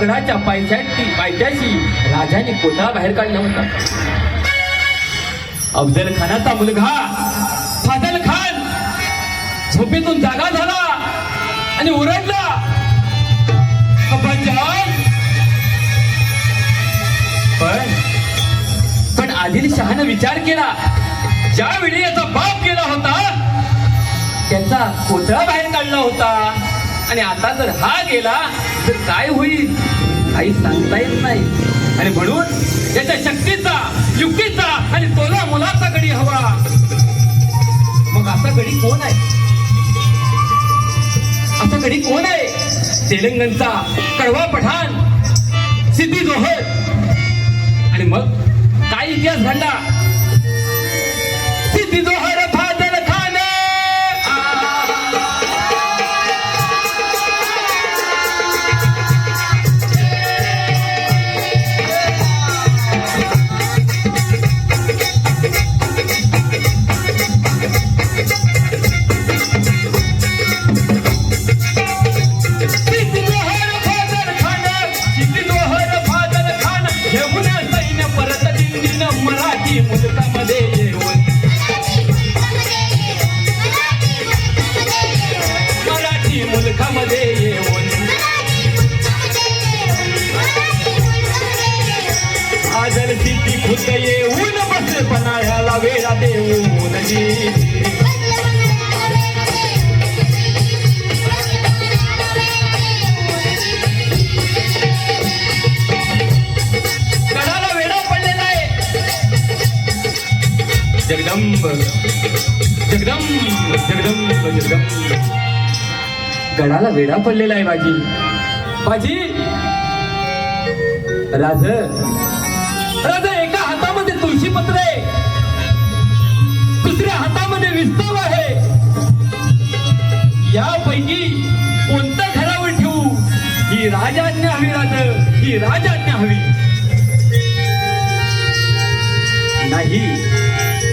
प्रतापगडाच्या पायथ्याशी पायथ्याशी राजाने कोथळा बाहेर काढला होता. अफजल खानाचा मुलगा फाजल खान झोपेतून जागा झाला आणि ओरडला पण पण आदिल शहानं विचार केला ज्यावेळी याचा बाप केला होता त्याचा कोथळा बाहेर काढला होता. आणि आता जर हा गेला तर काय होईल? काही सांगता येत नाही. आणि म्हणून याच्या शक्तीचा युक्तीचा आणि तोला मुलाचा गडी हवा. मग असा गडी कोण आहे? असा गडी कोण आहे? तेलंगणचा कडवा पठाण सिद्धी जोहर. आणि मग काय इतिहास घडला? सिद्धी जोहर. जगदंब जगदंब जगदंब जगदंब. गडाला वेडा पडलेला आहे बाजी. बाजी! राज राज एका हातामध्ये तुळशी पत्र आहे. दुसऱ्या हातामध्ये विस्तव आहे. यापैकी कोणतं घरावर ठेवू? ही राजाज्ञा हवी राज. ही राजाज्ञा हवी.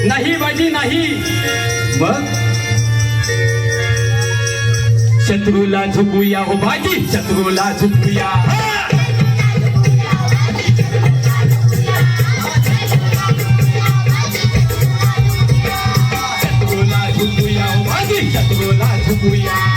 नाही बाजी नाही. मग? शत्रूला झुकूया हो बाजी शत्रूला झुकूया. शत्रूला झुकूया हो बाजी शत्रूला झुकूया.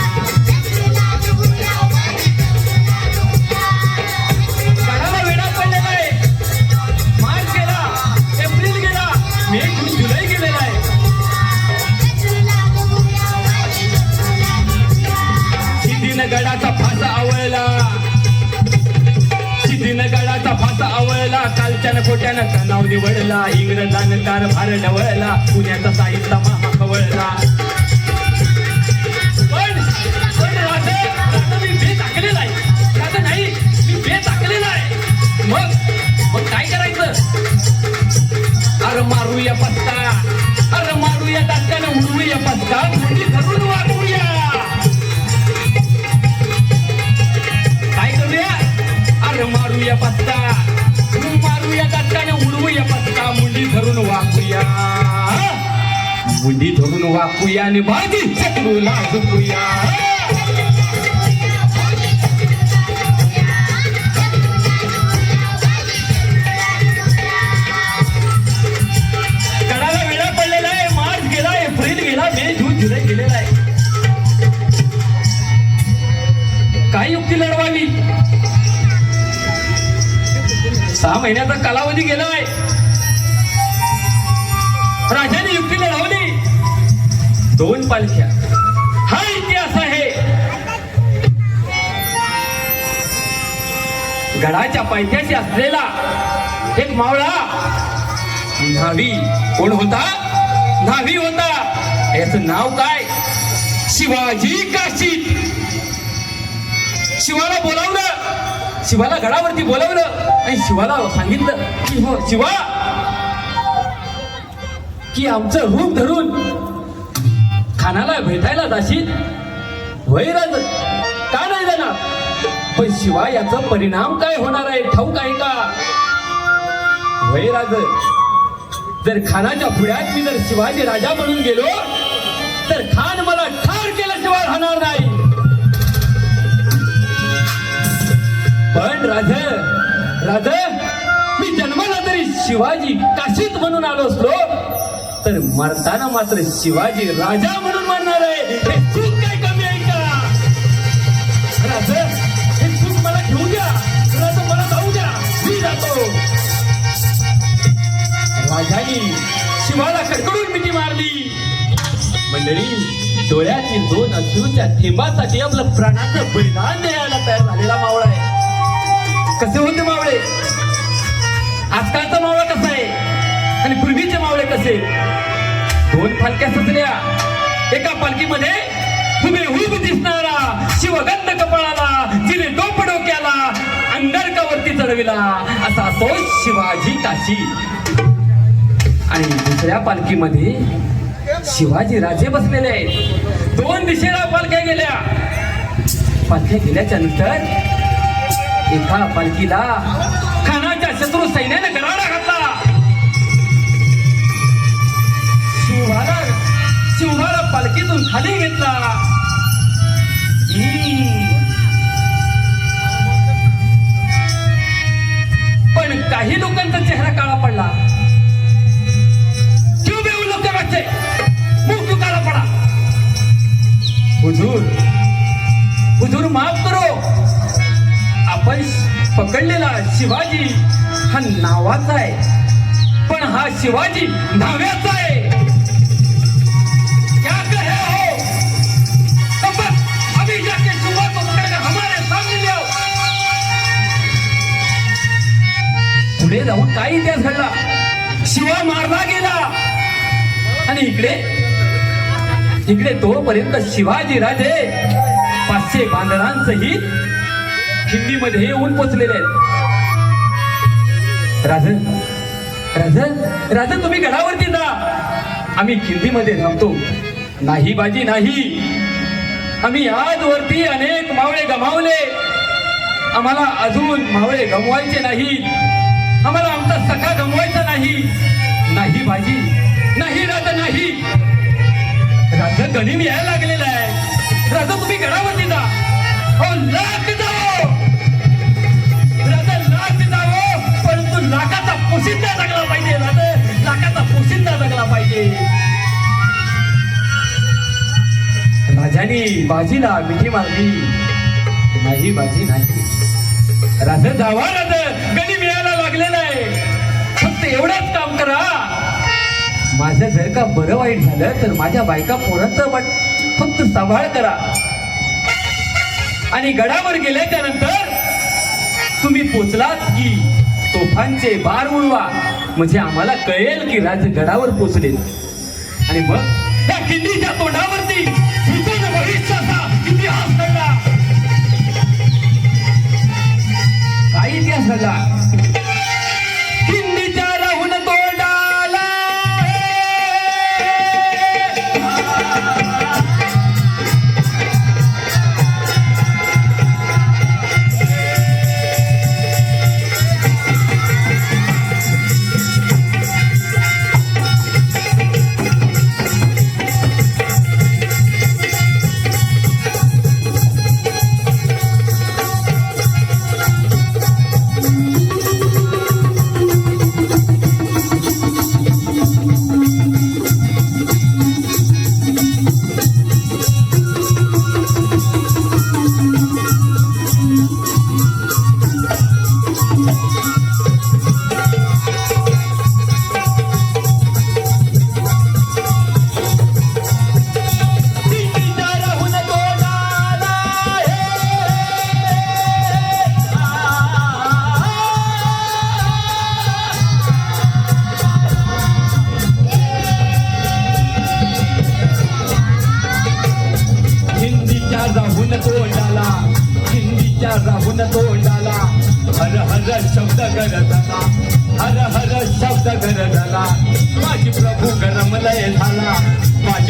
धरून वाकूया आणि बाजी काय युक्ती लढवावी. सहा महिन्याचा कालावधी गेला आहे. लढवली दोन पालख्या. हा इतिहास आहे. गडाच्या पायथ्याशी असलेला एक मावळा. न्हावी कोण होता? न्हावी होता. याचं नाव काय? शिवाजी काशी शिवाला बोलावलं. शिवाला गडावरती बोलावलं. आणि शिवाला सांगितलं की हो शिवा की आमचं रूप धरून खानाला भेटायला जाशील? होय का नाही जाणार? पण शिवाय याचा परिणाम काय होणार आहे ठाऊक आहे का? वैराज जर खानाच्या पुढ्यात मी जर शिवाजी राजा म्हणून गेलो तर खान मला ठार केल्याशिवाय राहणार नाही. पण राज राज मी जन्माला तरी शिवाजी काशीत म्हणून आलो असलो तर मरताना मात्र शिवाजी राजा म्हणून म्हणणार आहे. हे चूक काय कमी आहे का? राजा हे चूक मला घेऊ द्या. राजा मला जाऊ द्या. मी जातो. राजाने शिवाला कडकडून मिठी मारली. मंडळी डोळ्यातील दोन अश्रूच्या थेंबासाठी आपलं प्राणाचं बलिदान द्यायला तयार झालेला मावळा आहे. कसे होते मावळे? आजकालचा मावळा कसा आहे? आणि पूर्वीचे मावळे कसे? दोन पालख्या सुचल्या एका पालखीमध्ये हुबेहूब दिसणारा शिवगंध कपाळाला जिने टोप डोक्याला अंगरकावरती चढविला. असा तो शिवाजी काशी. आणि दुसऱ्या पालखीमध्ये शिवाजी राजे बसलेले आहेत. दोन दिशेला पालख्या गेल्या. पालख्या गेल्याच्यानंतर एका पालखीला खानाच्या शत्रू सैन्याने गराडा घातला. पालखीतून खाली घेतला. पण काही लोकांचा चेहरा काळा पडला. क्यों बे उन लोग के बच्चे मुंह क्यों काला पड़ा. हुजूर. हुजूर माफ करो. आपण पकडलेला शिवाजी हा नावाचा आहे. पण हा शिवाजी नाव्याचा आहे. पुढे जाऊन काय इतिहास घडला. शिवा मारला गेला. आणि इकडे इकडे तोपर्यंत शिवाजी राजे पाचशे बांधवांसहित खिंडीमध्ये येऊन पोचलेले आहेत. राज राज राज तुम्ही गडावरती जा. आम्ही खिंडीमध्ये थांबतो. नाही बाजी नाही. आम्ही आजवरती अनेक मावळे गमावले. आम्हाला अजून मावळे गमवायचे नाही आम्हाला आमचा सखा गमवायचा नाही. नाही बाजी नाही राजा नाही. राजा गणिम यायला लागलेला आहे? राजा तुम्ही गडावरती जा. हो लाख जाओ. राजा लाख जाओ. परंतु लाखाचा पोशिंदा जगला पाहिजे. राजा लाखाचा पोशिंदा जगला पाहिजे. राजाने बाजीला मिठी मारली. नाही बाजी नाही. राजा जावा राजा गणी मिळा माझं जर का बरं वाईट झालं तर माझ्या बायका पोरांचं पण फक्त सांभाळ करा. आणि गडावर गेल्याच्या त्यानंतर तुम्ही पोचलात की तोफांचे बार उडवा. म्हणजे आम्हाला कळेल की राज गडावर पोचले आणि मग त्या किल्लीच्या तोंडावरती इतिहास घडला. काय इतिहास घडला?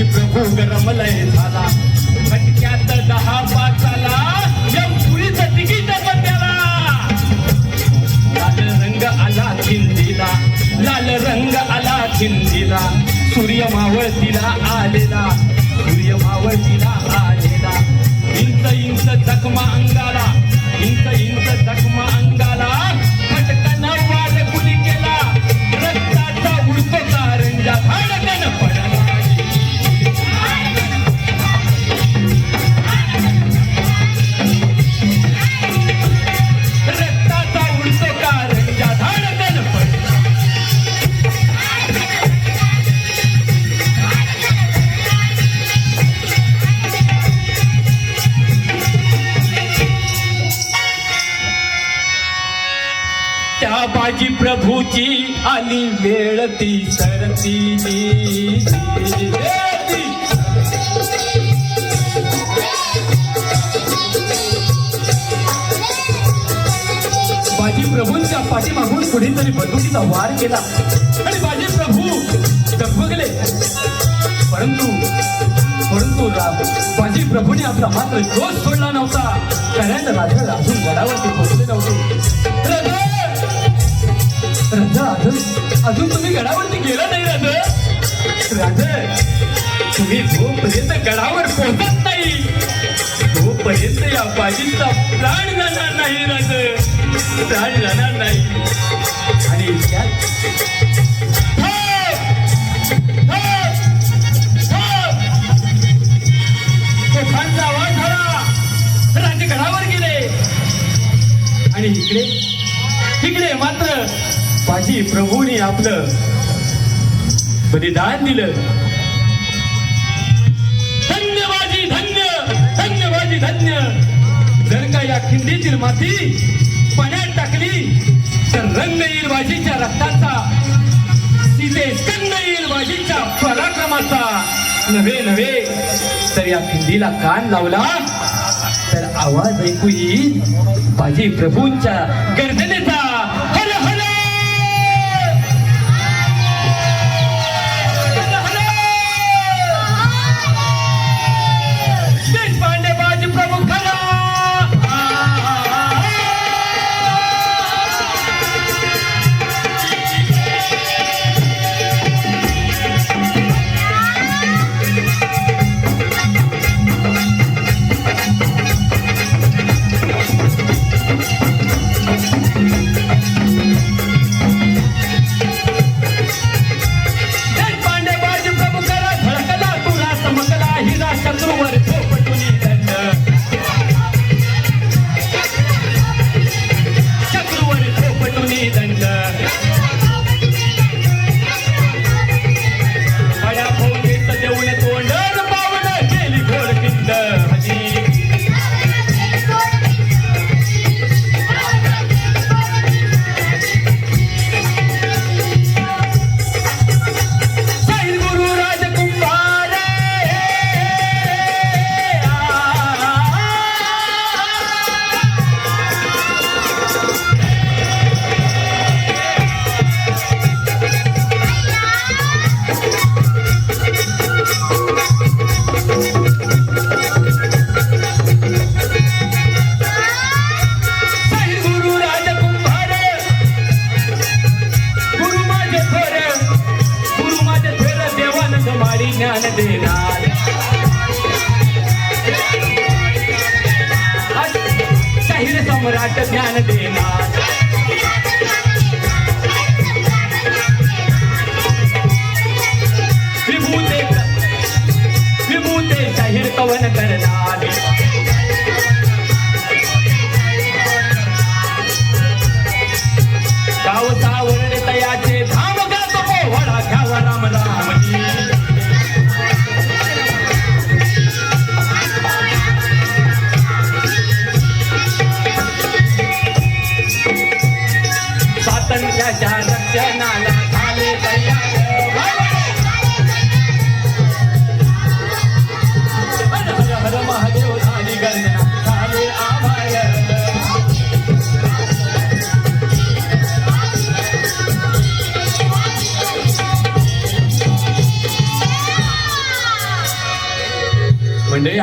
माझी प्रभू गरमलय झाला प्रभूची आली वेळ ती सरती बाजी प्रभूंच्या पाठीमागून कुणीतरी बंदुकीचा वार केला. आणि बाजी प्रभू डगमगले परंतु परंतु बाजी प्रभूने आपला मात्र जोश सोडला नव्हता. कारण राजा अजून गडावरती पोहोचले नव्हते. अजून अजून तुम्ही गडावरती गेला नाही राजा राजा तुम्ही जोपर्यंत गडावर पोहोचत नाही तोपर्यंत या बाजीचा प्राण जाणार नाही राज प्राण जाणार नाही. आणि त्यात आवाज झाला. गडावर गेले. आणि इकडे इकडे मात्र पाठी प्रभूने आपलं बलिदान दिलं. धन्य धन्य धन्य धन्य. जर का या खिंडीतील माती पाण्यात टाकली तर रंग येईल बाजीच्या रक्ताचा सीते स्कंद येईल बाजीच्या पराक्रमाचा नव्हे नव्हे. तर या खिंडीला कान लावला तर आवाज ऐकू येईल. बाजी प्रभूंच्या गर्जनेचा.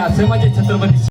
असं माझे छत्रपती